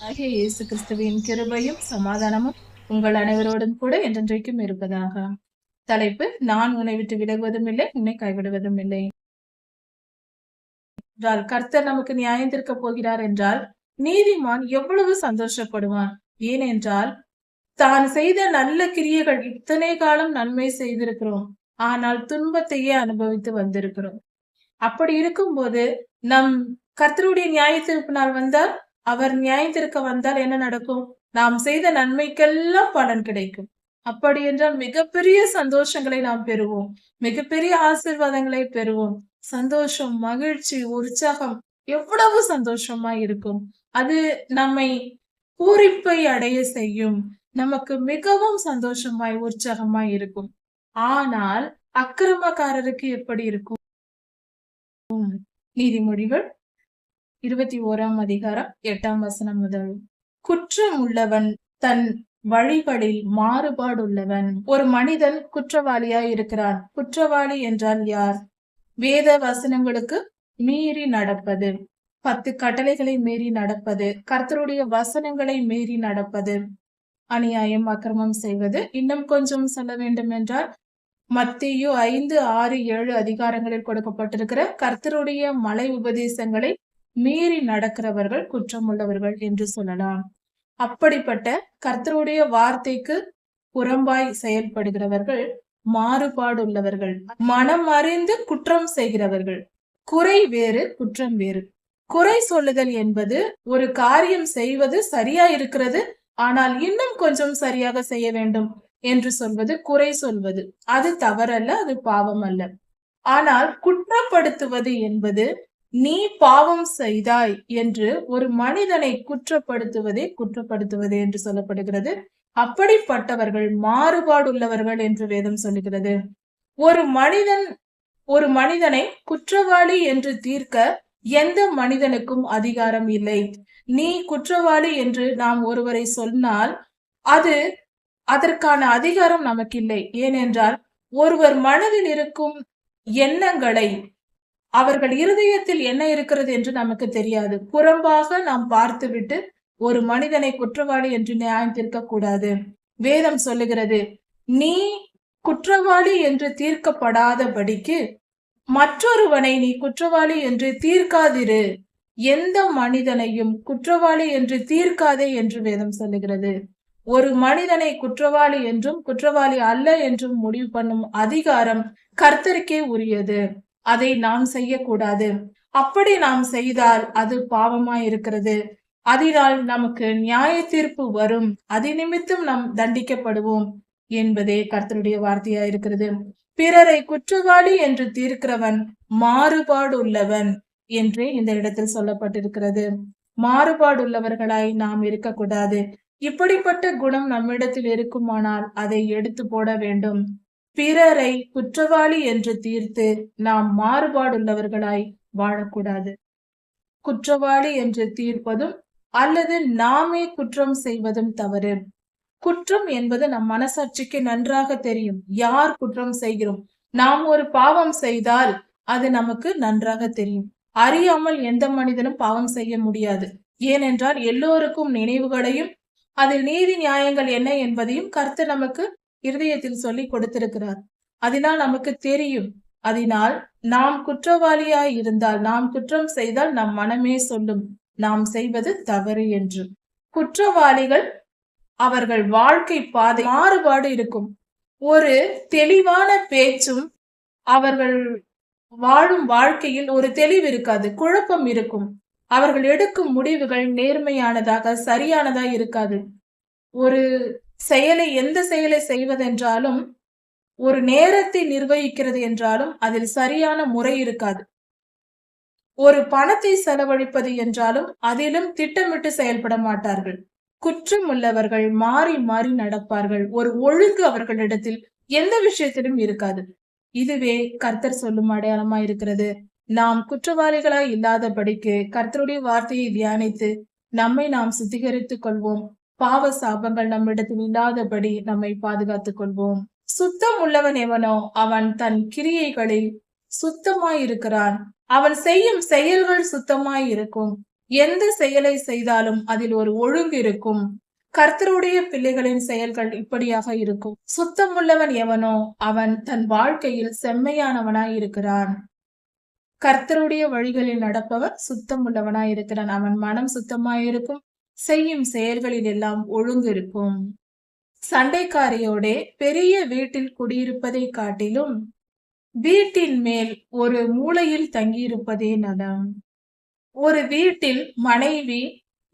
ஆகிய இயேசு கிறிஸ்துவின் கிருபையும் சமாதானமும் உங்கள் அனைவரோடும் கூட என்றென்றைக்கும் இருப்பதாக. தலைப்பு நான் உன்னை விட்டு விலகுவதும் இல்லை உன்னை கைவிடுவதும் இல்லை. என்றால் கர்த்தர் நமக்கு நியாயம் தீர்க்க போகிறார் என்றால் நீதிமான் எவ்வளவு சந்தோஷப்படுவான்? ஏனென்றால் தான் செய்த நல்ல கிரியைகள் இத்தனை காலம் நன்மை செய்திருக்கிறோம். ஆனால் துன்பத்தையே அனுபவித்து வந்திருக்கிறோம். அப்படி இருக்கும்போது நம் கர்த்தருடைய நியாய தீர்ப்பு நாள் வந்தால் அவர் நியாயத்திற்க வந்தால் என்ன நடக்கும்? நாம் செய்த நன்மைக்கெல்லாம் பலன் கிடைக்கும். அப்படி என்றால் மிகப்பெரிய சந்தோஷங்களை நாம் பெறுவோம். மிகப்பெரிய ஆசிர்வாதங்களை பெறுவோம். சந்தோஷம் மகிழ்ச்சி உற்சாகம் எவ்வளவு சந்தோஷமா இருக்கும். அது நம்மை பூரிப்பை அடைய செய்யும். நமக்கு மிகவும் சந்தோஷமாய் உற்சாகமாய் இருக்கும். ஆனால் அக்கிரமக்காரருக்கு எப்படி இருக்கும்? நீதிமொழிகள் இருபத்தி ஓராம் அதிகாரம் எட்டாம் வசனம் முதல். குற்றம் உள்ளவன் தன் வழிகளில் மாறுபாடுள்ளவன். ஒரு மனிதன் குற்றவாளியா இருக்கிறான். குற்றவாளி என்றால் யார்? வேத வசனங்களுக்கு மீறி நடப்பது. பத்து கட்டளைகளை மீறி நடப்பது. கர்த்தருடைய வசனங்களை மீறி நடப்பது. அநியாயம் அக்கிரமம் செய்வது. இன்னும் கொஞ்சம் சொல்ல வேண்டும் என்றால் மத்தியு ஐந்து ஆறு ஏழு அதிகாரங்களில் கொடுக்கப்பட்டிருக்கிற கர்த்தருடைய மலை உபதேசங்களை மீறி நடக்கிறவர்கள் குற்றம் உள்ளவர்கள் என்று சொல்லலாம். அப்படிப்பட்ட கர்த்தருடைய வார்த்தைக்கு புறம்பாய் செயல்படுகிறவர்கள் மாறுபாடுள்ளவர்கள். மனம் அறிந்து குற்றம் செய்கிறவர்கள். குறை வேறு குற்றம் வேறு. குறை சொல்லுதல் என்பது ஒரு காரியம் செய்வது சரியா இருக்கிறது ஆனால் இன்னும் கொஞ்சம் சரியாக செய்ய வேண்டும் என்று சொல்வது குறை சொல்வது. அது தவறல்ல அது பாவம் அல்ல. ஆனால் குற்றப்படுத்துவது என்பது நீ பாவம் செய்தாய் என்று ஒரு மனிதனை குற்றப்படுத்துவதே குற்றப்படுத்துவது என்று சொல்லப்படுகிறது. அப்படிப்பட்டவர்கள் மாறுபாடுள்ளவர்கள் என்று வேதம் சொல்லுகிறது. ஒரு மனிதன் ஒரு மனிதனை குற்றவாளி என்று தீர்க்க எந்த மனிதனுக்கும் அதிகாரம் இல்லை. நீ குற்றவாளி என்று நாம் ஒருவரை சொன்னால் அது அதற்கான அதிகாரம் நமக்கு இல்லை ஏனென்றால் ஒருவர் மனதில் இருக்கும் எண்ணங்களை அவர்கள் இருதயத்தில் என்ன இருக்கிறது என்று நமக்கு தெரியாது. புறம்பாக நாம் பார்த்துவிட்டு ஒரு மனிதனை குற்றவாளி என்று நியாயம் தீர்க்க கூடாது வேதம் சொல்லுகிறது நீ குற்றவாளி என்று தீர்க்கப்படாதபடிக்கு மற்றொருவனை நீ குற்றவாளி என்று தீர்க்காதிரு. எந்த மனிதனையும் குற்றவாளி என்று தீர்க்காதே என்று வேதம் சொல்லுகிறது. ஒரு மனிதனை குற்றவாளி என்றும் குற்றவாளி அல்ல என்றும் முடிவு பண்ணும் அதிகாரம் கர்த்தருக்கே உரியது. அதை நாம் செய்யக்கூடாது. அப்படி நாம் செய்தால் அது பாவமாய் இருக்கிறது அதனால் நமக்கு நியாய தீர்ப்பு வரும். அதை நிமித்தம் நாம் தண்டிக்கப்படுவோம் என்பதே கர்த்தருடைய வார்த்தையா இருக்கிறது பிறரை குற்றவாளி என்று தீர்க்கிறவன் மாறுபாடு உள்ளவன் என்றே இந்த இடத்தில் சொல்லப்பட்டிருக்கிறது. மாறுபாடுள்ளவர்களாய் நாம் இருக்கக்கூடாது. இப்படிப்பட்ட குணம் நம்மிடத்தில் இருக்குமானால் அதை எடுத்து போட வேண்டும். பிறரை குற்றவாளி என்று தீர்த்து நாம் மாறுபாடுள்ளவர்களாய் வாழக்கூடாது. குற்றவாளி என்று தீர்ப்பதும் அல்லது நாமே குற்றம் செய்வதும் தவறு. குற்றம் என்பது நம் மனசாட்சிக்கு நன்றாக தெரியும். யார் குற்றம் செய்கிறோம்? நாம் ஒரு பாவம் செய்தால் அது நமக்கு நன்றாக தெரியும். அறியாமல் எந்த மனிதனும் பாவம் செய்ய முடியாது. ஏனென்றால் எல்லோருக்கும் நினைவுகளையும் அதில் நீதி நியாயங்கள் என்ன என்பதையும் கருத்து நமக்கு இருதயத்தில் சொல்லி கொடுத்திருக்கிறார். அதனால் நமக்கு தெரியும். அதனால் நாம் குற்றவாளியாய் இருந்தால் நாம் குற்றம் செய்தால் நம் மனமே சொல்லும். நாம் செய்வது தவறு என்று. குற்றவாளிகள் அவர்கள் வாழ்க்கை பாதை மாறுபாடு இருக்கும். ஒரு தெளிவான பேச்சும் அவர்கள் வாழும் வாழ்க்கையில் ஒரு தெளிவு இருக்காது. குழப்பம் இருக்கும். அவர்கள் எடுக்கும் முடிவுகள் நேர்மையானதாக சரியானதா இருக்காது. ஒரு செயலை எந்த செயலை செய்வதென்றாலும் ஒரு நேரத்தை நிர்வகிக்கிறது என்றாலும் அதில் சரியான முறை இருக்காது. ஒரு பணத்தை செலவழிப்பது என்றாலும் அதிலும் திட்டமிட்டு செயல்பட மாட்டார்கள். குற்றம் உள்ளவர்கள் மாறி மாறி நடப்பார்கள். ஒரு ஒழுங்கு அவர்களிடத்தில் எந்த விஷயத்திலும் இருக்காது. இதுவே கர்த்தர் சொல்லும் அடையாளமா இருக்கிறது. நாம் குற்றவாளிகளாய் இல்லாதபடிக்கு கர்த்தருடைய வார்த்தையை தியானித்து நம்மை நாம் சுத்திகரித்துக் கொள்வோம். பாவ சாபங்கள் நம்மிடத்தில் இல்லாதபடி நம்மை பாதுகாத்துக் கொள்வோம். சுத்தம் உள்ளவன் எவனோ அவன் தன் கிரியைகளில் சுத்தமாயிருக்கிறான். அவன் செய்யும் செயல்கள் சுத்தமாய் இருக்கும் எந்த செயலை செய்தாலும் அதில் ஒரு ஒழுங்கு இருக்கும். கர்த்தருடைய பிள்ளைகளின் செயல்கள் இப்படியாக இருக்கும். சுத்தமுள்ளவன் எவனோ அவன் தன் வாழ்க்கையில் செம்மையானவனாய் இருக்கிறான் கர்த்தருடைய வழிகளில் நடப்பவன் சுத்தமுள்ளவனாய் இருக்கிறான் அவன் மனம் சுத்தமாயிருக்கும். செய்யும் செயல்களில் எல்லாம் ஒழுங்கு இருக்கும் சண்டைக்காரியோடே பெரிய வீட்டில் குடியிருப்பதை காட்டிலும் வீட்டின் மேல் ஒரு மூலையில் தங்கியிருப்பதே நலம். ஒரு வீட்டில் மனைவி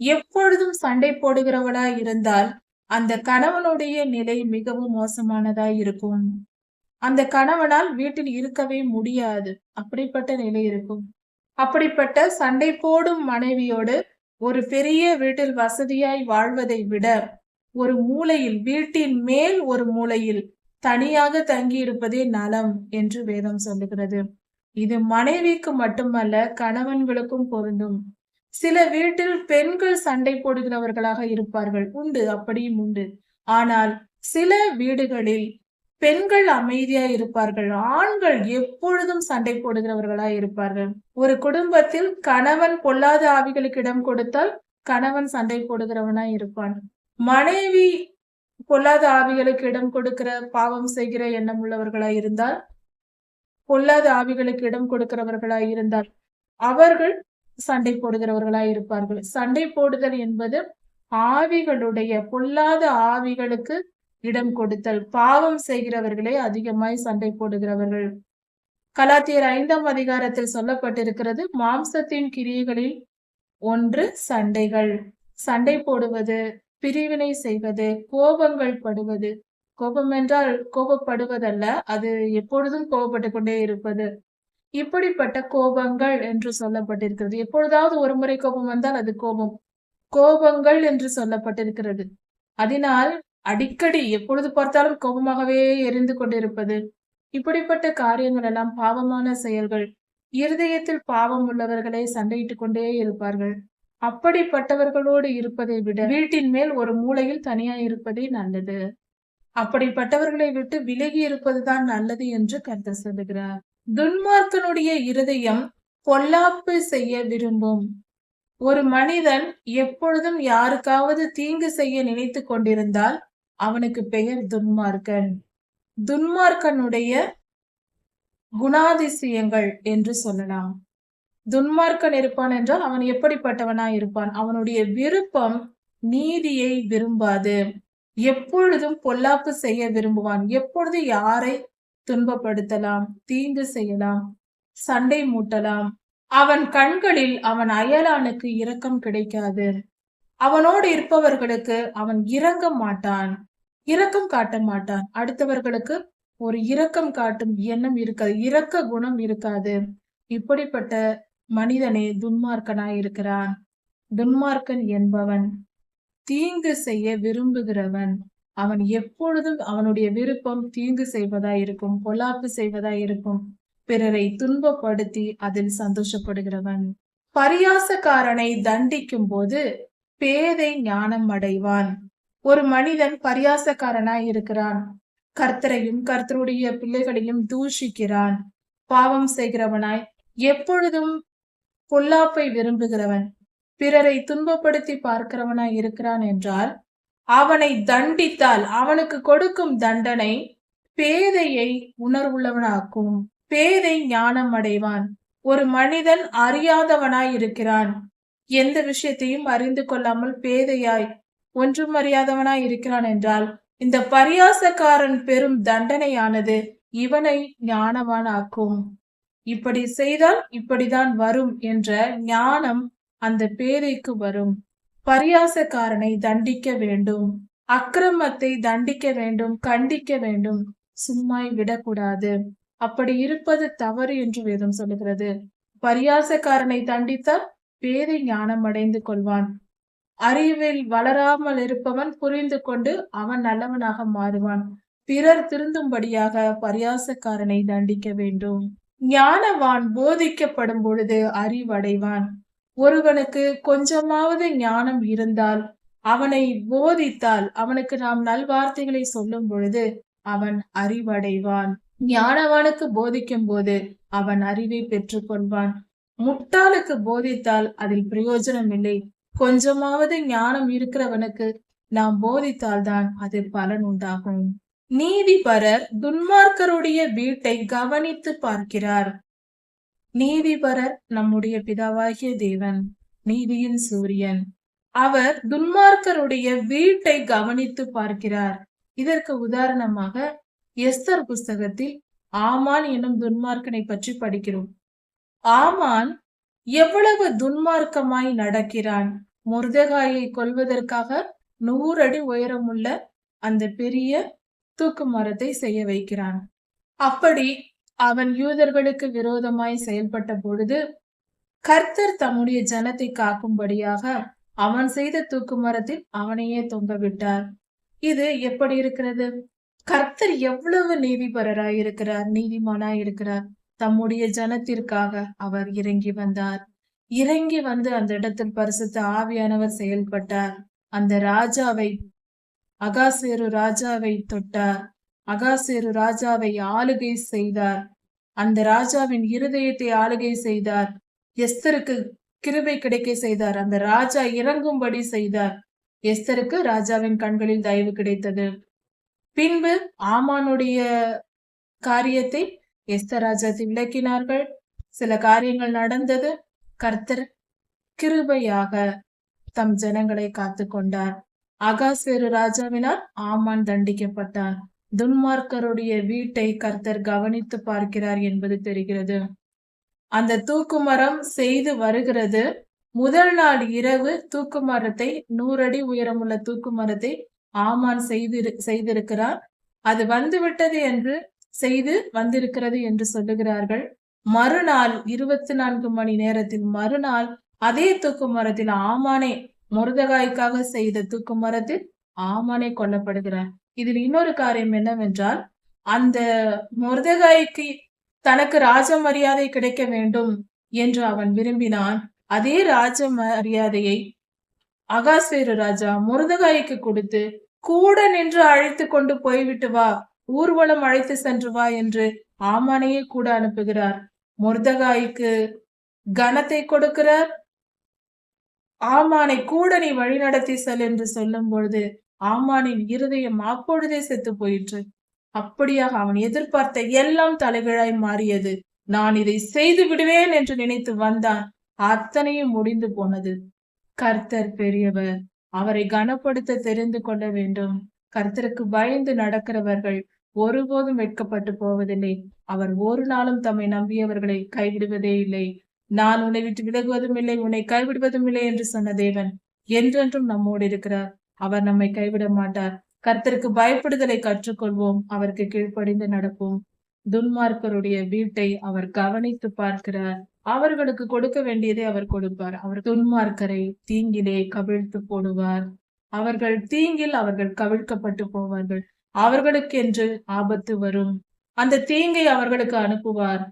எப்பொழுதும் சண்டை போடுகிறவளாய் இருந்தால் அந்த கணவனுடைய நிலை மிகவும் மோசமானதாய் இருக்கும். அந்த கணவனால் வீட்டில் இருக்கவே முடியாது. அப்படிப்பட்ட நிலை இருக்கும். அப்படிப்பட்ட சண்டை போடும் மனைவியோடு ஒரு பெரிய வீட்டில் வசதியாய் வாழ்வதை விட ஒரு மூலையில் வீட்டின் மேல் ஒரு மூலையில் தனியாக தங்கி இருப்பதே நலம் என்று வேதம் சொல்லுகிறது. இது மனைவிக்கு மட்டுமல்ல கணவன்களுக்கும் பொருந்தும். சில வீட்டில் பெண்கள் சண்டை போடுகிறவர்களாக இருப்பார்கள். உண்டு அப்படியும் உண்டு. ஆனால் சில வீடுகளில் பெண்கள் அமைதியா இருப்பார்கள். ஆண்கள் எப்பொழுதும் சண்டை போடுகிறவர்களா இருப்பார்கள். ஒரு குடும்பத்தில் கணவன் பொல்லாத ஆவிகளுக்கு இடம் கொடுத்தால் கணவன் சண்டை போடுகிறவனா இருப்பான். மனைவி பொல்லாத ஆவிகளுக்கு இடம் கொடுக்கிற பாவம் செய்கிற எண்ணம் உள்ளவர்களா இருந்தால் பொல்லாத ஆவிகளுக்கு இடம் கொடுக்கிறவர்களாய் இருந்தால் அவர்கள் சண்டை போடுகிறவர்களாய் இருப்பார்கள். சண்டை போடுதல் என்பது ஆவிகளுடைய பொல்லாத ஆவிகளுக்கு இடம் கொடுத்தல். பாவம் செய்கிறவர்களே அதிகமாய் சண்டை போடுகிறவர்கள். கலாத்தியர் ஐந்தாம் அதிகாரத்தில் சொல்லப்பட்டிருக்கிறது மாம்சத்தின் கிரியைகளில் ஒன்று சண்டைகள். சண்டை போடுவது பிரிவினை செய்வது கோபங்கள் படுவது. கோபம் என்றால் கோபப்படுவதல்ல அது எப்பொழுதும் கோபப்பட்டு கொண்டே இருப்பது. இப்படிப்பட்ட கோபங்கள் என்று சொல்லப்பட்டிருக்கிறது. எப்பொழுதாவது ஒரு முறை கோபம் வந்தால் அது கோபம். கோபங்கள் என்று சொல்லப்பட்டிருக்கிறது. அதனால் அடிக்கடி எப்பொழுது பார்த்தாலும் கோபமாகவே எரிந்து கொண்டிருப்பது. இப்படிப்பட்ட காரியங்கள் எல்லாம் பாவமான செயல்கள். இருதயத்தில் பாவம் உள்ளவர்களை சண்டையிட்டுக் கொண்டே இருப்பார்கள். அப்படிப்பட்டவர்களோடு இருப்பதை விட வீட்டின் மேல் ஒரு மூலையில் தனியாய் இருப்பதே நல்லது. அப்படிப்பட்டவர்களை விட்டு விலகி இருப்பதுதான் நல்லது என்று கருத்து சொல்லுகிறார். துன்மார்க்கனுடைய இருதயம் பொல்லாப்பு செய்ய விரும்பும். ஒரு மனிதன் எப்பொழுதும் யாருக்காவது தீங்கு செய்ய நினைத்து கொண்டிருந்தால் அவனுக்கு பெயர் துன்மார்க்கன். துன்மார்க்கனுடைய குணாதிசயங்கள் என்று சொல்லலாம். துன்மார்க்கன் இருப்பான் என்றால் அவன் எப்படிப்பட்டவனா இருப்பான்? அவனுடைய விருப்பம் நீதியை விரும்பாது. எப்பொழுதும் பொல்லாப்பு செய்ய விரும்புவான். எப்பொழுது யாரை துன்பப்படுத்தலாம்? தீங்கு செய்யலாம். சண்டை மூட்டலாம். அவன் கண்களில் அவன் அயலானுக்கு இரக்கம் கிடைக்காது. அவனோடு இருப்பவர்களுக்கு அவன் இறங்க மாட்டான். இரக்கம் காட்ட மாட்டான். அடுத்தவர்களுக்கு ஒரு இரக்கம் காட்டும் எண்ணம் இருக்காது. இரக்க குணம் இருக்காது. இப்படிப்பட்ட மனிதனே துன்மார்க்கனாய் இருக்கிறான் துன்மார்க்கன் என்பவன் தீங்கு செய்ய விரும்புகிறவன். அவன் எப்பொழுதும் அவனுடைய விருப்பம் தீங்கு செய்வதாய் இருக்கும் பொல்லாப்பு செய்வதாய் இருக்கும் பிறரை துன்பப்படுத்தி அதில் சந்தோஷப்படுகிறவன். பரியாசக்காரனை தண்டிக்கும் போது பேதை ஞானம் அடைவான். ஒரு மனிதன் பரியாசக்காரனாய் இருக்கிறான். கர்த்தரையும் கர்த்தருடைய பிள்ளைகளையும் தூஷிக்கிறான். பாவம் செய்கிறவனாய் எப்பொழுதும் பொல்லாப்பை விரும்புகிறவன். பிறரை துன்பப்படுத்தி பார்க்கிறவனாய் இருக்கிறான் என்றால் அவனை தண்டித்தால் அவனுக்கு கொடுக்கும் தண்டனை பேதையை உணர்வுள்ளவனாக்கும். பேதை ஞானம் அடைவான். ஒரு மனிதன் அறியாதவனாய் இருக்கிறான். எந்த விஷயத்தையும் அறிந்து கொள்ளாமல் பேதையாய் ஒன்றும் அறியாதவனாய் இருக்கிறான் என்றால் இந்த பரியாசக்காரன் பெரும் தண்டனையானது இவனை ஞானவானாக்கும். இப்படி செய்தால் இப்படிதான் வரும் என்ற ஞானம் அந்த பேதைக்கு வரும். பரியாசக்காரனை தண்டிக்க வேண்டும் அக்கிரமத்தை தண்டிக்க வேண்டும் கண்டிக்க வேண்டும் சும்மாய் விடக்கூடாது. அப்படி இருப்பது தவறு என்று வேதம் சொல்லுகிறது. பரியாசக்காரனை தண்டித்தால் பேதை ஞானம் அடைந்து கொள்வான். அறிவில் வளராமல் இருப்பவன் புரிந்து கொண்டு அவன் நல்லவனாக மாறுவான். பிறர் திருந்தும்படியாக பரியாசக்காரனை தண்டிக்க வேண்டும். ஞானவான் போதிக்கப்படும் பொழுது அறிவடைவான். ஒருவனுக்கு கொஞ்சமாவது ஞானம் இருந்தால் அவனை போதித்தால் அவனுக்கு நாம் நல்வார்த்தைகளை சொல்லும் பொழுது அவன் அறிவடைவான். ஞானவானுக்கு போதிக்கும் போது அவன் அறிவை பெற்றுக்கொள்வான். முட்டாளுக்கு போதித்தால் அதில் பிரயோஜனம் இல்லை. கொஞ்சமாவது ஞானம் இருக்கிறவனுக்கு நாம் போதித்தால்தான் அது பலன் உண்டாகும். நீதிபரர் துன்மார்க்கருடைய வீட்டை கவனித்து பார்க்கிறார். நீதிபரர் நம்முடைய பிதாவாகிய தேவன் நீதியின் சூரியன். அவர் துன்மார்க்கருடைய வீட்டை கவனித்து பார்க்கிறார். இதற்கு உதாரணமாக எஸ்தர் புஸ்தகத்தில் ஆமான் என்னும் துன்மார்க்கனை பற்றி படிக்கிறோம். ஆமான் எவ்வளவு துன்மார்க்கமாய் நடக்கிறான். முருதகாயை கொல்வதற்காக நூறு அடி உயரமுள்ள அந்த பெரிய தூக்கு மரத்தை செய்ய வைக்கிறான். அப்படி அவன் யூதர்களுக்கு விரோதமாய் செயல்பட்ட பொழுது கர்த்தர் தம்முடைய ஜனத்தை காக்கும்படியாக அவன் செய்த தூக்கு மரத்தில் அவனையே தொங்க விட்டார் இது எப்படி இருக்கிறது? கர்த்தர் எவ்வளவு நீதிபரராய் இருக்கிறார் நீதிமானாய் இருக்கிறார் தம்முடைய ஜனத்திற்காக அவர் இறங்கி வந்தார். இறங்கி வந்து அந்த இடத்தில் பரிசுத்த ஆவியானவர் செயல்பட்டார். அந்த ராஜாவை அகாசேரு ராஜாவை தொட்டார். அகாசேரு ராஜாவை ஆளுகை செய்தார். அந்த ராஜாவின் இருதயத்தை ஆளுகை செய்தார். எஸ்தருக்கு கிருபை கிடைக்க செய்தார். அந்த ராஜா இறங்கும்படி செய்தார். எஸ்தருக்கு ராஜாவின் கண்களில் தயவு கிடைத்தது. பின்பு ஆமானுடைய காரியத்தை எஸ்தராஜத்தை விளக்கினார்கள். சில காரியங்கள் நடந்தது. கர்த்தர் கிருபையாக தம் ஜனங்களை காத்து கொண்டார் அகாஸ்வேரு ராஜாவினால் ஆமான் தண்டிக்கப்பட்டார். துன்மார்க்கருடைய வீட்டை கர்த்தர் கவனித்து பார்க்கிறார் என்பது தெரிகிறது. அந்த தூக்குமரம் செய்து வருகிறது. முதல் நாள் இரவு தூக்கு மரத்தை நூறடி உயரமுள்ள தூக்கு மரத்தை ஆமான் செய்திரு செய்திருக்கிறார். அது வந்துவிட்டது என்று செய்து வந்திருக்கிறது என்று சொல்லுகிறார்கள். மறுநாள் இருபத்தி நான்கு மணி நேரத்தில் மறுநாள் அதே தூக்கு மரத்தில் ஆமானே முருதகாய்க்காக செய்த தூக்கு மரத்தில் ஆமானே கொல்லப்படுகிறார் இதில் இன்னொரு காரியம் என்னவென்றால் அந்த முருதகாய்க்கு தனக்கு ராஜ மரியாதை கிடைக்க வேண்டும் என்று அவன் விரும்பினான் அதே ராஜ மரியாதையை அகாஸ்வேரு ராஜா முருதகாய்க்கு கொடுத்து கூட நின்று அழைத்து கொண்டு போய்விட்டு வா ஊர்வலம் அழைத்து சென்று வா என்று ஆமானையே கூட அனுப்புகிறார். முர்தகாய்க்கு கனத்தை கொடுக்கிறார். ஆமானை கூட நீ வழி நடத்தி செல் என்று சொல்லும் பொழுது ஆமானின் இருதயம் அப்பொழுதே செத்து போயிற்று. அப்படியாக அவன் எதிர்பார்த்த எல்லாம் தலைகளாய் மாறியது. நான் இதை செய்து விடுவேன் என்று நினைத்து வந்தான். அத்தனையும் முடிந்து போனது. கர்த்தர் பெரியவர் அவரை கனப்படுத்த தெரிந்து கொள்ள வேண்டும். கர்த்தருக்கு பயந்து நடக்கிறவர்கள் ஒருபோதும் வெட்கப்பட்டு போவதில்லை. அவர் ஒரு நாளும் தம்மை நம்பியவர்களை கைவிடுவதே இல்லை. நான் உன்னை விட்டு விலகுவதும் இல்லை உன்னை கைவிடுவதும் இல்லை என்று சொன்ன தேவன் என்றென்றும் நம்மோடு இருக்கிறார். அவர் நம்மை கைவிட மாட்டார். கர்த்தருக்கு பயப்படுதலை கற்றுக்கொள்வோம். அவருக்கு கீழ்ப்படிந்து நடப்போம். துன்மார்க்கருடைய வீட்டை அவர் கவனித்து பார்க்கிறார். அவர்களுக்கு கொடுக்க வேண்டியதை அவர் கொடுப்பார். அவர் துன்மார்க்கரை தீங்கிலே கவிழ்த்து போடுவார். அவர்கள் தீங்கில் அவர்கள் கவிழ்க்கப்பட்டு போவார்கள். அவர்களுக்கென்று ஆபத்து வரும். அந்த தீங்கை அவர்களுக்கு அனுப்புவார்.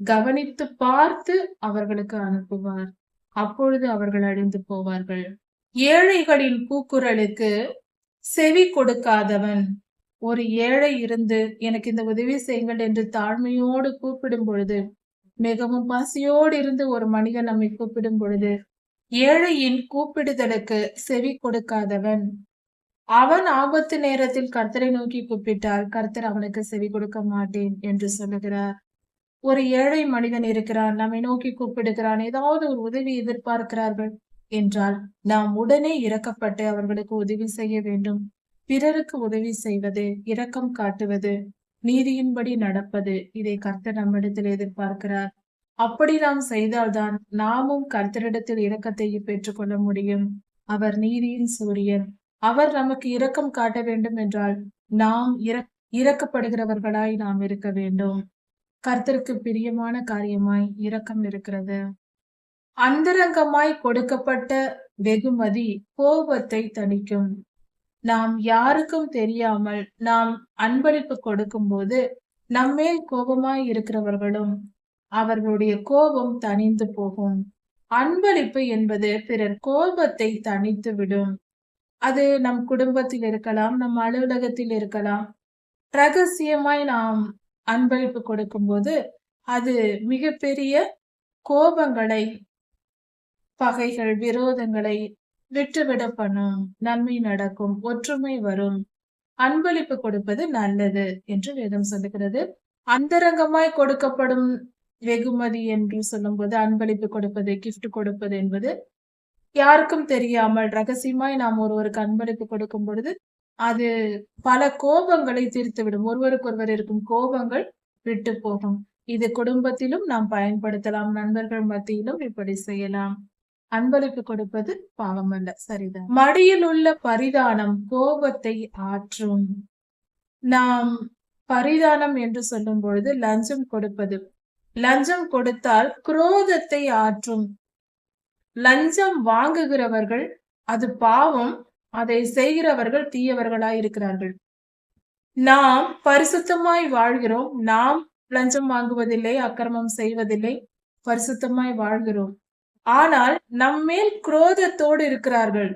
கவனித்து பார்த்து அவர்களுக்கு அனுப்புவார். அப்பொழுது அவர்கள் அழிந்து போவார்கள். ஏழைகளின் கூக்குரலுக்கு செவி கொடுக்காதவன். ஒரு ஏழை இருந்து எனக்கு இந்த உதவி செய்யுங்கள் என்று தாழ்மையோடு கூப்பிடும் பொழுது மிகவும் பசியோடு இருந்து ஒரு மனிதன் நம்மை கூப்பிடும் பொழுது ஏழையின் கூப்பிடுதலுக்கு செவி கொடுக்காதவன். அவன் ஆபத்து நேரத்தில் கர்த்தரை நோக்கி கூப்பிட்டால் கர்த்தர் அவனுக்கு செவி கொடுக்க மாட்டேன் என்று சொல்லுகிறார். ஒரு ஏழை மனிதன் இருக்கிறான். நம்மை நோக்கி கூப்பிடுகிறான். ஏதாவது ஒரு உதவி எதிர்பார்க்கிறார்கள் என்றால் நாம் உடனே இறக்கப்பட்டு அவர்களுக்கு உதவி செய்ய வேண்டும். பிறருக்கு உதவி செய்வது இரக்கம் காட்டுவது நீதியின்படி நடப்பது இதை கர்த்தர் நம்மிடத்தில் எதிர்பார்க்கிறார். அப்படி நாம் செய்தால்தான் நாமும் கர்த்தரிடத்தில் இரக்கத்தை பெற்றுக்கொள்ள முடியும். அவர் நீதியின் சூரியன். அவர் நமக்கு இரக்கம் காட்ட வேண்டும் என்றால் நாம் இறக்கப்படுகிறவர்களாய் நாம் இருக்க வேண்டும். கர்த்தருக்கு பிரியமான காரியமாய் இரக்கம் இருக்கிறது. அந்தரங்கமாய் கொடுக்கப்பட்ட வெகுமதி கோபத்தை தணிக்கும். நாம் யாருக்கும் தெரியாமல் நாம் அன்பளிப்பு கொடுக்கும் போது நம்மேல் கோபமாய் இருக்கிறவர்களும் அவர்களுடைய கோபம் தணிந்து போகும். அன்பளிப்பு என்பது பிறர் கோபத்தை தணித்து விடும் அது நம் குடும்பத்தில் இருக்கலாம் நம் அலுவலகத்தில் இருக்கலாம். ரகசியமாய் நாம் அன்பளிப்பு கொடுக்கும்போது அது மிகப்பெரிய கோபங்களை பகைகள் விரோதங்களை விட்டுவிட பண்ணும். நன்மை நடக்கும் ஒற்றுமை வரும். அன்பளிப்பு கொடுப்பது நல்லது என்று வேதம் சொல்லுகிறது. அந்தரங்கமாய் கொடுக்கப்படும் வெகுமதி என்று சொல்லும்போது அன்பளிப்பு கொடுப்பது கிஃப்ட் கொடுப்பது என்பது யாருக்கும் தெரியாமல் ரகசியமாய் நாம் ஒருவருக்கு அன்பளிப்பு கொடுக்கும் பொழுது அது பல கோபங்களை தீர்த்துவிடும். ஒருவருக்கொருவர் இருக்கும் கோபங்கள் விட்டு போகும். இது குடும்பத்திலும் நாம் பயன்படுத்தலாம். நண்பர்கள் மத்தியிலும் இப்படி செய்யலாம். அன்பளிப்பு கொடுப்பது பாவம் அல்ல சரிதான் மடியில் உள்ள பரிதானம் கோபத்தை ஆற்றும். நாம் பரிதானம் என்று சொல்லும் பொழுது லஞ்சம் கொடுப்பது. லஞ்சம் கொடுத்தால் குரோதத்தை ஆற்றும். லஞ்சம் வாங்குகிறவர்கள் அது பாவம் அதை செய்கிறவர்கள் தீயவர்களாய் இருக்கிறார்கள். நாம் பரிசுத்தமாய் வாழ்கிறோம். நாம் லஞ்சம் வாங்குவதில்லை அக்கிரமம் செய்வதில்லை பரிசுத்தமாய் வாழ்கிறோம். ஆனால் நம்மேல் குரோதத்தோடு இருக்கிறார்கள்.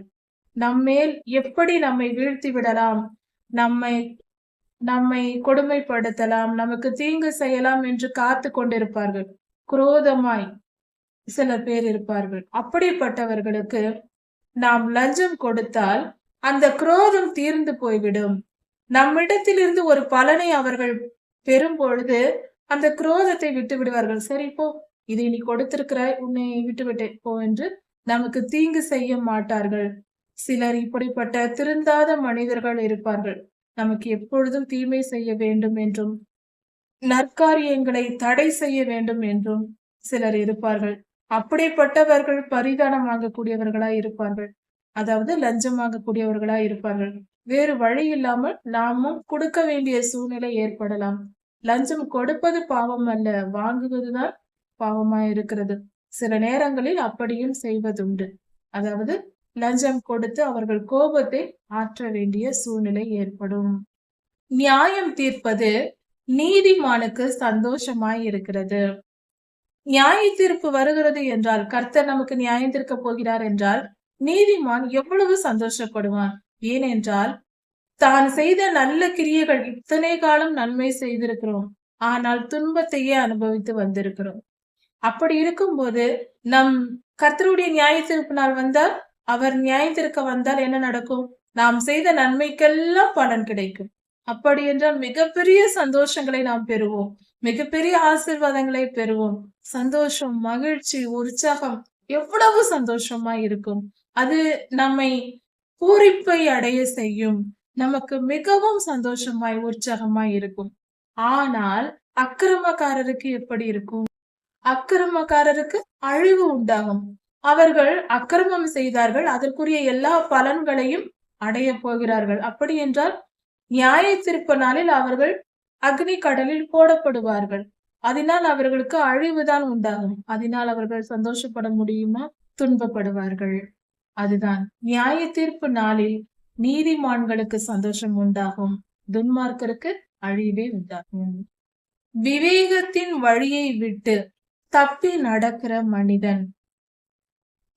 நம்மேல் எப்படி நம்மை வீழ்த்தி விடலாம்? நம்மை நம்மை கொடுமைப்படுத்தலாம்? நமக்கு தீங்கு செய்யலாம் என்று காத்து கொண்டிருப்பார்கள். குரோதமாய் சில பேர் இருப்பார்கள். அப்படிப்பட்டவர்களுக்கு நாம் லஞ்சம் கொடுத்தால் அந்த குரோதம் தீர்ந்து போய்விடும். நம்மிடத்திலிருந்து ஒரு பலனை அவர்கள் பெறும் பொழுது அந்த குரோதத்தை விட்டு விடுவார்கள். சரி போ. இதை நீ கொடுத்திருக்கிறாய் உன்னை விட்டுவிட்டேன். போ என்று நமக்கு தீங்கு செய்ய மாட்டார்கள். சிலர் இப்படிப்பட்ட திருந்தாத மனிதர்கள் இருப்பார்கள். நமக்கு எப்பொழுதும் தீமை செய்ய வேண்டும் என்றும் நற்காரியங்களை தடை செய்ய வேண்டும் என்றும் சிலர் இருப்பார்கள். அப்படிப்பட்டவர்கள் பரிதானம் வாங்கக்கூடியவர்களா இருப்பார்கள். அதாவது லஞ்சம் வாங்கக்கூடியவர்களா இருப்பார்கள். வேறு வழி இல்லாமல் நாமும் கொடுக்க வேண்டிய சூழ்நிலை ஏற்படலாம். லஞ்சம் கொடுப்பது பாவம் அல்ல வாங்குவதுதான் பாவமா இருக்கிறது. சில நேரங்களில் அப்படியும் செய்வதுண்டு. அதாவது லஞ்சம் கொடுத்து அவர்கள் கோபத்தை ஆற்ற வேண்டிய சூழ்நிலை ஏற்படும். நியாயம் தீர்ப்பது நீதிமானுக்கு சந்தோஷமாய் இருக்கிறது. நியாய தீர்ப்பு வருகிறது என்றால் கர்த்தர் நமக்கு நியாயம் தீர்க்க போகிறார் என்றால் நீதிமான் எவ்வளவு சந்தோஷப்படுவான்? ஏனென்றால் தான் செய்த நல்ல கிரியைகள் இத்தனை காலம் நன்மை செய்திருக்கிறோம். ஆனால் துன்பத்தையே அனுபவித்து வந்திருக்கிறோம். அப்படி இருக்கும்போது நம் கர்த்தருடைய நியாய தீர்ப்பு நாள் வந்தால் அவர் நியாயத்திற்க வந்தால் என்ன நடக்கும்? நாம் செய்த நன்மைக்கெல்லாம் பலன் கிடைக்கும். அப்படி என்றால் மிகப்பெரிய சந்தோஷங்களை நாம் பெறுவோம். மிகப்பெரிய ஆசிர்வாதங்களை பெறுவோம். சந்தோஷம் மகிழ்ச்சி உற்சாகம் எவ்வளவு சந்தோஷமா இருக்கும். அது நம்மை பூரிப்பை அடைய செய்யும். நமக்கு மிகவும் சந்தோஷமாய் உற்சாகமாய் இருக்கும். ஆனால் அக்கிரமக்காரருக்கு எப்படி இருக்கும்? அக்கிரமக்காரருக்கு அழிவு உண்டாகும். அவர்கள் அக்கிரமம் செய்தார்கள் அதற்குரிய எல்லா பலன்களையும் அடைய போகிறார்கள். அப்படி என்றால் நியாய திருப்ப நாளில் அவர்கள் அக்னி கடலில் போடப்படுவார்கள். அதனால் அவர்களுக்கு அழிவுதான் உண்டாகும். அதனால் அவர்கள் சந்தோஷப்பட முடியுமா? துன்பப்படுவார்கள். அதுதான். நியாய தீர்ப்பு நாளில் நீதிமான்களுக்கு சந்தோஷம் உண்டாகும். துன்மார்க்கருக்கு அழிவே உண்டாகும். விவேகத்தின் வழியை விட்டு தப்பி நடக்கிற மனிதன்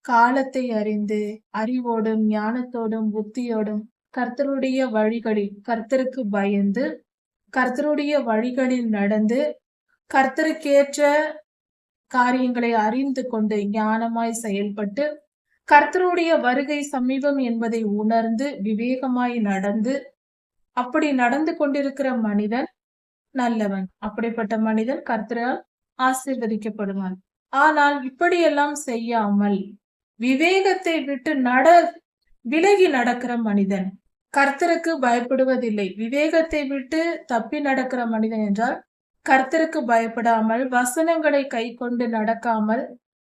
காலத்தை அறிந்து அறிவோடும் ஞானத்தோடும் புத்தியோடும் கர்த்தருடைய வழிகளில் கர்த்தருக்கு பயந்து கர்த்தருடைய வழிகளில் நடந்து கர்த்தருக்கேற்ற காரியங்களை அறிந்து கொண்டு ஞானமாய் செயல்பட்டு கர்த்தருடைய வருகை சமீபம் என்பதை உணர்ந்து விவேகமாய் நடந்து அப்படி நடந்து கொண்டிருக்கிற மனிதன் நல்லவன். அப்படிப்பட்ட மனிதன் கர்த்தரால் ஆசீர்வதிக்கப்படுவான். ஆனால் இப்படியெல்லாம் செய்யாமல் விவேகத்தை விட்டு நட விலகி நடக்கிற மனிதன். கர்த்தருக்கு பயப்படுவதில்லை. விவேகத்தை விட்டு தப்பி நடக்கிற மனிதன் என்றால் கர்த்தருக்கு பயப்படாமல் வசனங்களை கை கொண்டு நடக்காமல்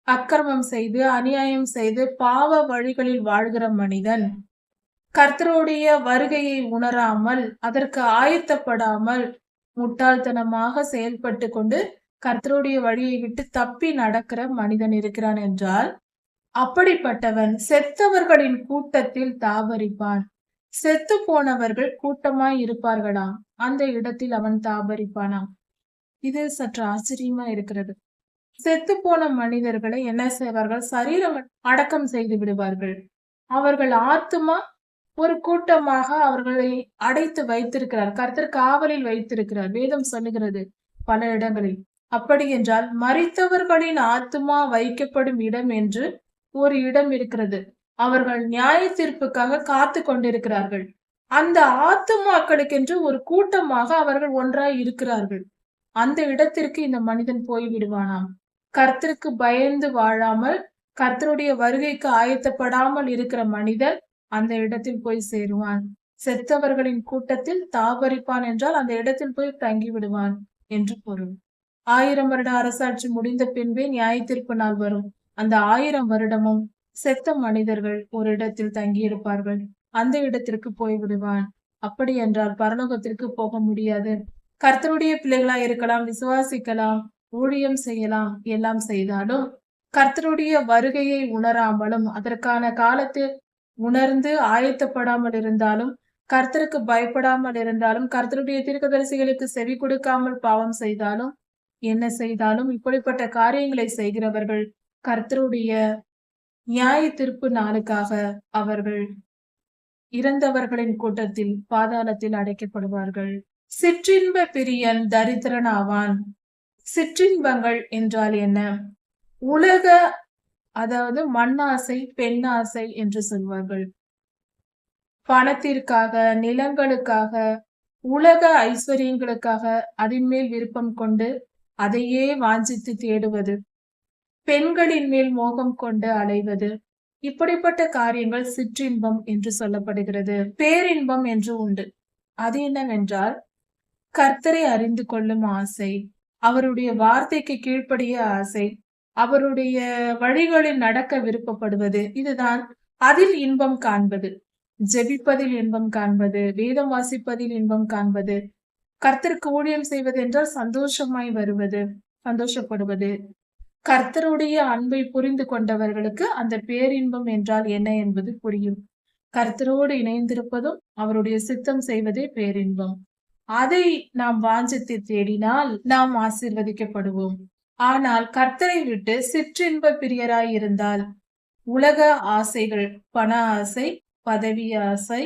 அக்கிரமம் செய்து அநியாயம் செய்து பாவ வழிகளில் வாழ்கிற மனிதன். கர்த்தருடைய வருகையை உணராமல் அதற்கு ஆயத்தப்படாமல் முட்டாள்தனமாக செயல்பட்டு கொண்டு கர்த்தருடைய வழியை விட்டு தப்பி நடக்கிற மனிதன் இருக்கிறான் என்றால் அப்படிப்பட்டவன் செத்தவர்களின் கூட்டத்தில் தாபரிப்பான். செத்து போனவர்கள் கூட்டமாய் இருப்பார்களாம். அந்த இடத்தில் அவன் தாபரிப்பானாம். இது சற்று ஆச்சரியமா இருக்கிறது. செத்து போன மனிதர்களை என்ன செய்வார்கள்? சரீரம் அடக்கம் செய்து விடுவார்கள். அவர்கள் ஆத்துமா ஒரு கூட்டமாக அவர்களை அடைத்து வைத்திருக்கிறார். கர்த்தர் காவலில் வைத்திருக்கிறார். வேதம் சொல்லுகிறது பல இடங்களில். அப்படி என்றால் மறித்தவர்களின் ஆத்துமா வைக்கப்படும் இடம் என்று ஒரு இடம் இருக்கிறது. அவர்கள் நியாய தீர்ப்புக்காக காத்து கொண்டிருக்கிறார்கள். அந்த ஆத்துமாக்களுக்கென்று ஒரு கூட்டமாக அவர்கள் ஒன்றாய் இருக்கிறார்கள். அந்த இடத்திற்கு இந்த மனிதன் போய் விடுவானாம். கர்த்தருக்கு பயந்து வாழாமல் கர்த்தருடைய வருகைக்கு ஆயத்தப்படாமல் இருக்கிற மனிதன் அந்த இடத்தில் போய் சேருவான். செத்தவர்களின் கூட்டத்தில் தாபரிப்பான் என்றால் அந்த இடத்தில் போய் தங்கி விடுவான் என்று பொருள். ஆயிரம் வருட அரசாட்சி முடிந்த பின்பே நியாயத்திற்பு நாள் வரும். அந்த ஆயிரம் வருடமும் செத்த மனிதர்கள் ஒரு இடத்தில் தங்கியிருப்பார்கள். அந்த இடத்திற்கு போய் விடுவான். அப்படி என்றால் பரலோகத்திற்கு போக முடியாது. கர்த்தருடைய பிள்ளைகளா இருக்கலாம் விசுவாசிக்கலாம் ஊழியம் செய்யலாம் எல்லாம் செய்தாலும் கர்த்தருடைய வருகையை உணராமலும் அதற்கான காலத்தில் உணர்ந்து ஆயத்தப்படாமல் இருந்தாலும் கர்த்தருக்கு பயப்படாமல் இருந்தாலும் கர்த்தருடைய தீர்க்கதரிசிகளுக்கு செவி கொடுக்காமல் பாவம் செய்தாலும் என்ன செய்தாலும் இப்படிப்பட்ட காரியங்களை செய்கிறவர்கள் கர்த்தருடைய நியாய தீர்ப்பு நாளுக்காக அவர்கள் இறந்தவர்களின் கூட்டத்தில் பாதாளத்தில் அடைக்கப்படுவார்கள். சிற்றின்ப பிரியன் தரித்திரன் ஆவான் சிற்றின்பங்கள் என்றால் என்ன? உலக அதாவது மண்ணாசை பெண்ணாசை என்று சொல்வார்கள். பணத்திற்காக நிலங்களுக்காக உலக ஐஸ்வர்யங்களுக்காக அதன் மேல் விருப்பம் கொண்டு அதையே வாஞ்சித்து தேடுவது. பெண்களின் மேல் மோகம் கொண்டு அலைவது. இப்படிப்பட்ட காரியங்கள் சிற்றின்பம் என்று சொல்லப்படுகிறது. பேரின்பம் என்று உண்டு. அது என்னவென்றால் கர்த்தரை அறிந்து கொள்ளும் ஆசை அவருடைய வார்த்தைக்கு கீழ்ப்படிய ஆசை அவருடைய வழிகளில் நடக்க விருப்பப்படுவது இதுதான் அதில் இன்பம் காண்பது. ஜெபிப்பதில் இன்பம் காண்பது வேதம் வாசிப்பதில் இன்பம் காண்பது கர்த்தருக்கு ஊழியம் செய்வது என்றால் சந்தோஷமாய் வருவது சந்தோஷப்படுவது. கர்த்தருடைய அன்பை புரிந்து கொண்டவர்களுக்கு அந்த பேரின்பம் என்றால் என்ன என்பது புரியும். கர்த்தரோடு இணைந்திருப்பதும் அவருடைய சித்தம் செய்வதே பேரின்பம். அதை நாம் வாஞ்சித்து தேடினால் நாம் ஆசிர்வதிக்கப்படுவோம். ஆனால் கர்த்தரை விட்டு சிற்றின்ப பிரியராய் இருந்தால் உலக ஆசைகள் பண ஆசை பதவி ஆசை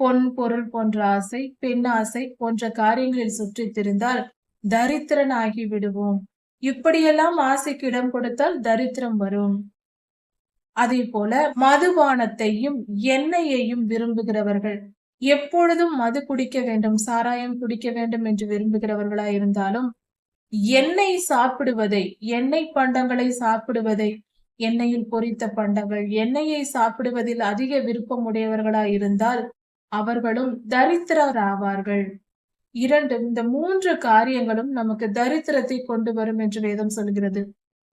பொன் பொருள் போன்ற ஆசை பெண் ஆசை போன்ற காரியங்களில் சுற்றித் திரிந்தால் தரித்திரன் ஆகி விடுவோம். இப்படியெல்லாம் ஆசைக்கு இடம் கொடுத்தால் தரித்திரம் வரும். அதே போல மதுபானத்தையும் எண்ணெயையும் விரும்புகிறவர்கள் எப்பொழுதும் மது குடிக்க வேண்டும் சாராயம் குடிக்க வேண்டும் என்று விரும்புகிறவர்களா இருந்தாலும் எண்ணெய் சாப்பிடுவதை எண்ணெய் பண்டங்களை சாப்பிடுவதை எண்ணெயில் பொரித்த பண்டங்கள் எண்ணெயை சாப்பிடுவதில் அதிக விருப்பம் உடையவர்களா இருந்தால் அவர்களும் தரித்திரர் இரண்டும் இந்த மூன்று காரியங்களும் நமக்கு தரித்திரத்தை கொண்டு வரும் என்று வேதம் சொல்கிறது.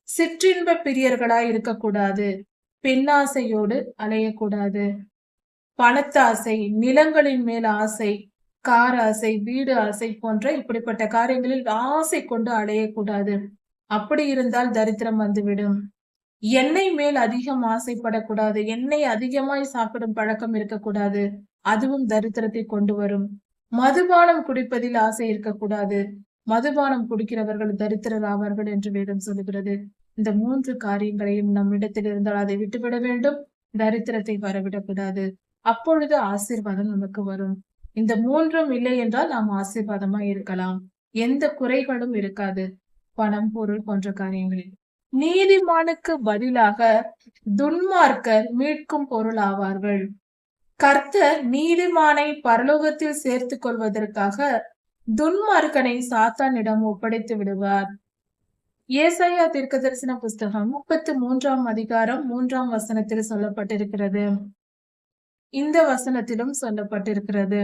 சிற்றின்ப பிரியர்களாய் இருக்கக்கூடாது. பெண்ணாசையோடு அலையக்கூடாது. பணத்தாசை நிலங்களின் மேல் ஆசை கார் ஆசை வீடு ஆசை போன்ற இப்படிப்பட்ட காரியங்களில் ஆசை கொண்டு அடையக்கூடாது அப்படி இருந்தால் தரித்திரம் வந்துவிடும். எண்ணெய் மேல் அதிகம் ஆசைப்படக்கூடாது. எண்ணெய் அதிகமாய் சாப்பிடும் பழக்கம் இருக்கக்கூடாது. அதுவும் தரித்திரத்தை கொண்டு வரும். மதுபானம் குடிப்பதில் ஆசை இருக்கக்கூடாது. மதுபானம் குடிக்கிறவர்கள் தரித்திரர் ஆவார்கள் என்று வேதம் சொல்லுகிறது. இந்த மூன்று காரியங்களையும் நம்மிடத்தில் இருந்தால் அதை விட்டுவிட வேண்டும். தரித்திரத்தை வரவிடக்கூடாது. அப்பொழுது ஆசீர்வாதம் நமக்கு வரும். இந்த மூன்றும் இல்லை என்றால் நாம் ஆசீர்வாதமா இருக்கலாம். எந்த குறைகளும் இருக்காது. பணம் பொருள் போன்ற காரியங்களில். நீதிமானுக்கு பதிலாக துன்மார்க்கர் மீட்கும் பொருள் ஆவார்கள். கர்த்தர் நீதிமானை பரலோகத்தில் சேர்த்துக் கொள்வதற்காக துன்மார்க்கனை சாத்தானிடம் ஒப்படைத்து விடுவார். ஏசாயா தீர்க்க தரிசன புஸ்தகம் முப்பத்தி மூன்றாம் அதிகாரம் மூன்றாம் வசனத்தில் சொல்லப்பட்டிருக்கிறது. இந்த வசனத்திலும் சொல்லப்பட்டிருக்கிறது.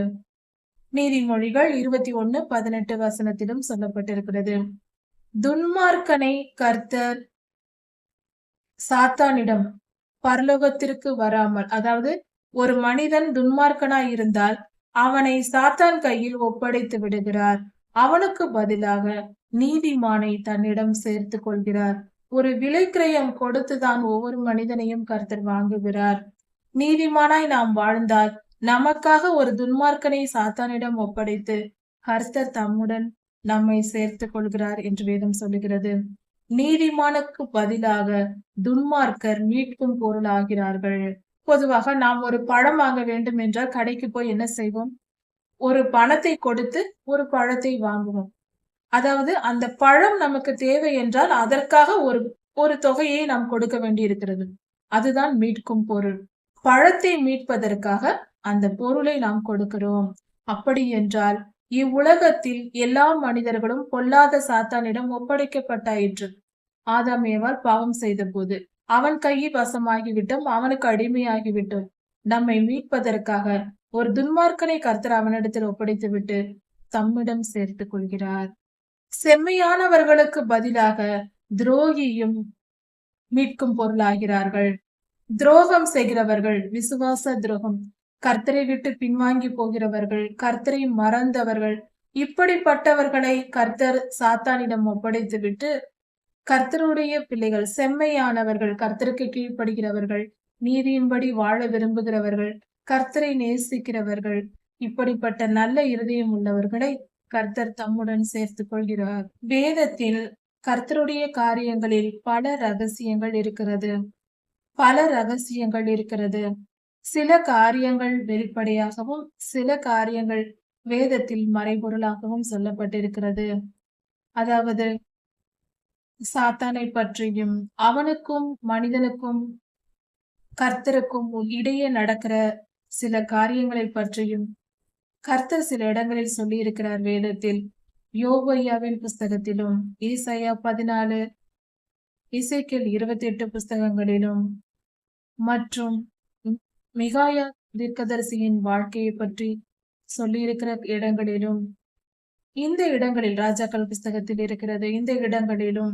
நீதிமொழிகள் இருபத்தி ஒன்னு பதினெட்டு வசனத்திலும் சொல்லப்பட்டிருக்கிறது. துன்மார்க்கனை கர்த்தர் சாத்தானிடம் பரலோகத்திற்கு வராமல் அதாவது ஒரு மனிதன் துன்மார்க்கனாய் இருந்தால் அவனை சாத்தான் கையில் ஒப்படைத்து விடுகிறார். அவனுக்கு பதிலாக நீதிமானை தன்னிடம் சேர்த்து கொள்கிறார். ஒரு விலைக்கிரயம் கொடுத்துதான் ஒவ்வொரு மனிதனையும் கர்த்தர் வாங்குகிறார். நீதிமானாய் நாம் வாழ்ந்தால் நமக்காக ஒரு துன்மார்க்கனை சாத்தானிடம் ஒப்படைத்து கர்த்தர் தம்முடன் நம்மை சேர்த்து கொள்கிறார் என்று வேதம் சொல்லுகிறது. நீதிமானுக்கு பதிலாக துன்மார்க்கர் மீட்கும் பொருள் ஆகிறார்கள் பொதுவாக நாம் ஒரு பழம் வாங்க வேண்டும் என்றால் கடைக்கு போய் என்ன செய்வோம்? ஒரு பணத்தை கொடுத்து ஒரு பழத்தை வாங்குவோம். அதாவது அந்த பழம் நமக்கு தேவை என்றால் அதற்காக ஒரு ஒரு தொகையை நாம் கொடுக்க வேண்டி இருக்கிறது அதுதான் மீட்கும் பொருள். பழத்தை மீட்பதற்காக அந்த பொருளை நாம் கொடுக்கிறோம். அப்படி என்றால் இவ்வுலகத்தில் எல்லா மனிதர்களும் பொல்லாத சாத்தானிடம் ஒப்படைக்கப்பட்டாயிற்று. ஆதாம் பாவம் செய்த போது அவன் கையில் வசமாகிவிட்டோம் அவனுக்கு அடிமையாகிவிட்டோம். நம்மை மீட்பதற்காக ஒரு துன்மார்க்கனை கர்த்தர் அவனிடத்தில் ஒப்படைத்துவிட்டு தம்மிடம் சேர்த்துக் கொள்கிறார். செம்மையானவர்களுக்கு பதிலாக துரோகியும் மீட்கும் பொருளாகிறார்கள். துரோகம் செய்கிறவர்கள் விசுவாச துரோகம் கர்த்தரை விட்டு பின்வாங்கி போகிறவர்கள் கர்த்தரை மறந்தவர்கள் இப்படிப்பட்டவர்களை கர்த்தர் சாத்தானிடம் ஒப்படைத்து விட்டு கர்த்தருடைய பிள்ளைகள் செம்மையானவர்கள் கர்த்தருக்கு கீழ்ப்படுகிறவர்கள் நீதியின்படி வாழ விரும்புகிறவர்கள் கர்த்தரை நேசிக்கிறவர்கள் இப்படிப்பட்ட நல்ல இருதயம் உள்ளவர்களை கர்த்தர் தம்முடன் சேர்த்துக் கொள்கிறார். வேதத்தில் கர்த்தருடைய காரியங்களில் பல ரகசியங்கள் இருக்கிறது. பல ரகசியங்கள் இருக்கிறது. சில காரியங்கள் வெளிப்படையாகவும் சில காரியங்கள் வேதத்தில் மறைபொருளாகவும் சொல்லப்பட்டிருக்கிறது. அதாவது சாத்தானை பற்றியும் அவனுக்கும் மனிதனுக்கும் கர்த்தருக்கும் இடையே நடக்கிற சில காரியங்களை பற்றியும் கர்த்தர் சில இடங்களில் சொல்லி இருக்கிறார் வேதத்தில். யோகையாவின் புஸ்தகத்திலும் ஈசையா பதினாலு இசைக்கில் இருபத்தி எட்டு புஸ்தகங்களிலும் மற்றும் மிகாயா தீர்க்கதரிசியின் வாழ்க்கையை பற்றி சொல்லியிருக்கிற இடங்களிலும் இந்த இடங்களில் ராஜாக்கள் புஸ்தகத்தில் இருக்கிறது. இந்த இடங்களிலும்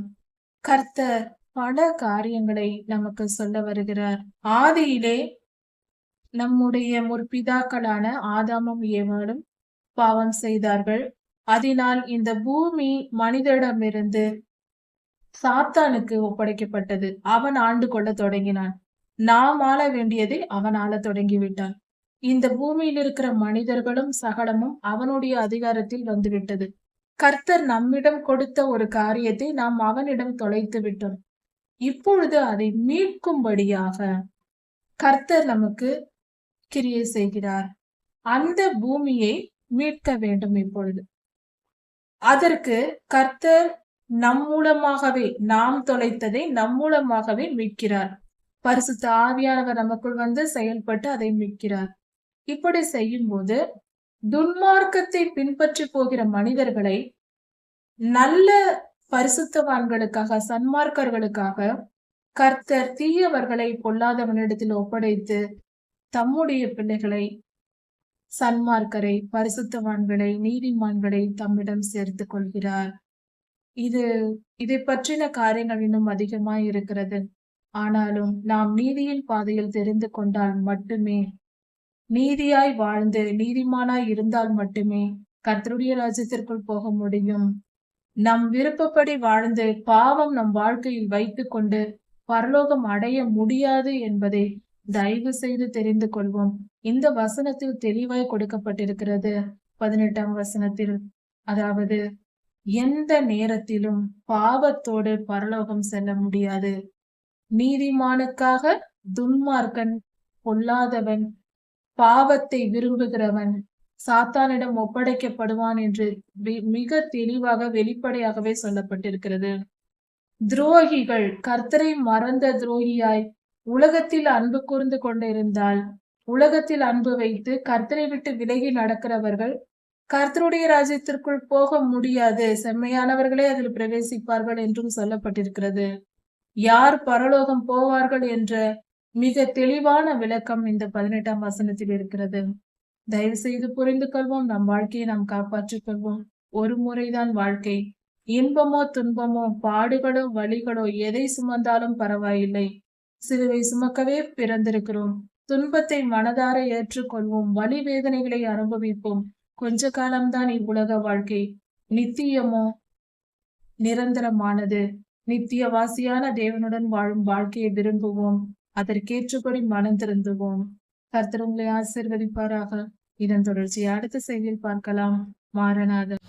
கர்த்தர் பல காரியங்களை நமக்கு சொல்ல வருகிறார். ஆதியிலே நம்முடைய முற்பிதாக்களான ஆதாமும் ஏவாளும் பாவம் செய்தார்கள். அதனால் இந்த பூமி மனிதனிடமிருந்து சாத்தானுக்கு ஒப்படைக்கப்பட்டது. அவன் ஆண்டு கொள்ள தொடங்கினான். நாம் ஆள வேண்டியதை அவன் ஆள தொடங்கிவிட்டான். இந்த பூமியில் இருக்கிற மனிதர்களும் சகலமும் அவனுடைய அதிகாரத்தில் வந்துவிட்டது. கர்த்தர் நம்மிடம் கொடுத்த ஒரு காரியத்தை நாம் அவனிடம் தொலைத்து விட்டோம். இப்பொழுது அதை மீட்கும்படியாக கர்த்தர் நமக்கு கிரியை செய்கிறார். அந்த பூமியை மீட்க வேண்டும் இப்பொழுது. அதற்கு கர்த்தர் நம் மூலமாகவே நாம் தொலைத்ததை நம் மூலமாகவே மீட்கிறார். பரிசுத்த ஆவியானவர் நமக்குள் வந்து செயல்பட்டு அதை மீட்கிறார். இப்படி செய்யும் போது துன்மார்க்கத்தை பின்பற்றி போகிற மனிதர்களை நல்ல பரிசுத்தவான்களுக்காக சன்மார்க்கர்களுக்காக கர்த்தர் தீயவர்களை பொல்லாதவனிடத்தில் ஒப்படைத்து தம்முடைய பிள்ளைகளை சன்மார்க்கரை பரிசுத்தவான்களை நீதிமான்களை தம்மிடம் சேர்த்து கொள்கிறார். இது இதை பற்றின காரியங்கள் இன்னும் அதிகமாய் இருக்கிறது. ஆனாலும் நாம் நீதியின் பாதையில் தெரிந்து கொண்டால் மட்டுமே நீதியாய் வாழ்ந்து நீதிமானாய் இருந்தால் மட்டுமே கர்த்தருடைய ராஜ்யத்திற்குள் போக முடியும். நம் விருப்பப்படி வாழ்ந்து பாவம் நம் வாழ்க்கையில் வைத்துக் கொண்டு பரலோகம் அடைய முடியாது என்பதை தயவு செய்து தெரிந்து கொள்வோம். இந்த வசனத்தில் தெளிவாய் கொடுக்கப்பட்டிருக்கிறது. பதினெட்டாம் வசனத்தில் அதாவது எந்த நேரத்திலும் பாவத்தோடு பரலோகம் செல்ல முடியாது. நீதிமானுக்காக துன்மார்க்கன் பொல்லாதவன் பாவத்தை விரும்புகிறவன் சாத்தானிடம் ஒப்படைக்கப்படுவான் என்று மிக தெளிவாக வெளிப்படையாகவே சொல்லப்பட்டிருக்கிறது. துரோகிகள் கர்த்தரை மறந்த துரோகியாய் உலகத்தில் அன்பு கூர்ந்து கொண்டிருந்தால் உலகத்தில் அன்பு வைத்து கர்த்தரை விட்டு விலகி நடக்கிறவர்கள் கர்த்தருடைய ராஜ்யத்திற்குள் போக முடியாது. செம்மையானவர்களே அதில் பிரவேசிப்பார்கள் என்றும் சொல்லப்பட்டிருக்கிறது. யார் பரலோகம் போவார்கள் என்ற மிக தெளிவான விளக்கம் இந்த பதினெட்டாம் வசனத்தில் இருக்கிறது. தயவு செய்து புரிந்து கொள்வோம். நம் வாழ்க்கையை நாம் காப்பாற்றிக் கொள்வோம். ஒரு முறைதான் வாழ்க்கை. இன்பமோ துன்பமோ பாடுகளோ வழிகளோ எதை சுமந்தாலும் பரவாயில்லை. சிலுவை சுமக்கவே பிறந்திருக்கிறோம். துன்பத்தை மனதார ஏற்றுக்கொள்வோம். வலி வேதனைகளை அனுபவிப்போம். கொஞ்ச காலம்தான் இவ்வுலக வாழ்க்கை. நித்தியமோ நிரந்தரமானது. நித்தியவாசியான தேவனுடன் வாழும் வாழ்க்கையை விரும்புவோம். அதற்கேற்றபடி மனம் திருந்துவோம். கர்த்தர் உங்களை ஆசிர்வதிப்பாராக. இதன் தொடர்ச்சியை அடுத்த செய்தியில் பார்க்கலாம். மாரநாதன்